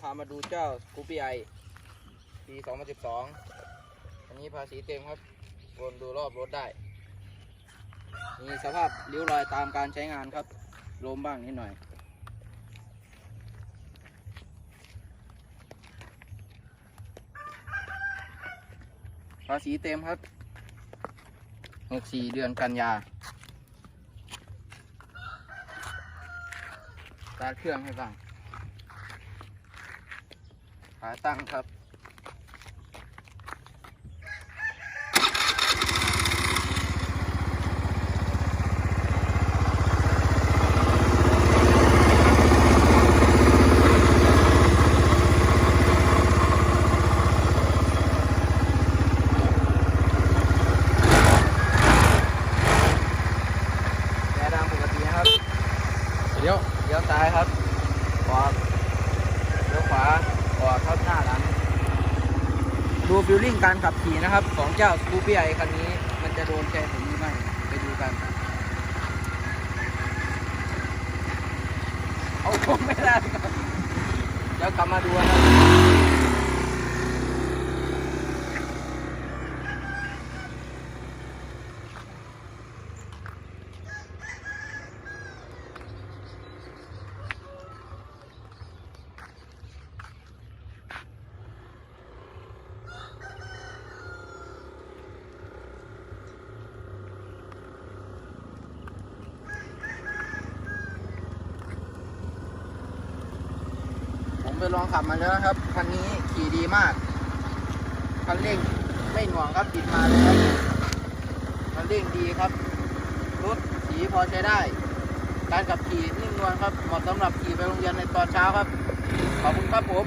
พามาดูเจ้ากูปี้ไอปี2012 อันนี้ภาษีเต็มครับวนดูรอบรถได้ มีสภาพริ้วรอยตามการใช้งานครับลมบ้างนิดหน่อย ภาษีเต็มครับ 64 เดือนกันยาตารเครื่องให้บ้าง ขาตั้งครับแกดำปกตินะครับเดี๋ยวเลี้ยวซ้ายครับขวาเลี้ยวขวาออกครับหน้าหลัง ดู ฟิลลิ่งการขับขี่นะครับของเจ้าสกูปี้ไอคันนี้ มันจะโดนใจผมหรือไม่ไปดูกัน เอาคงไม่ได้ครับเดี๋ยวกลับมาดูนะครับ ไปลองขับมาแล้วนะครับ คันนี้ขี่ดีมาก คันเร่งไม่หน่วงครับติดมาเลยครับคันเร่งดีครับ รถสีพอใช้ได้ การขับขี่นิ่มนวลครับ เหมาะสำหรับขี่ไปโรงเรียนในตอนเช้าครับ ขอบคุณครับผม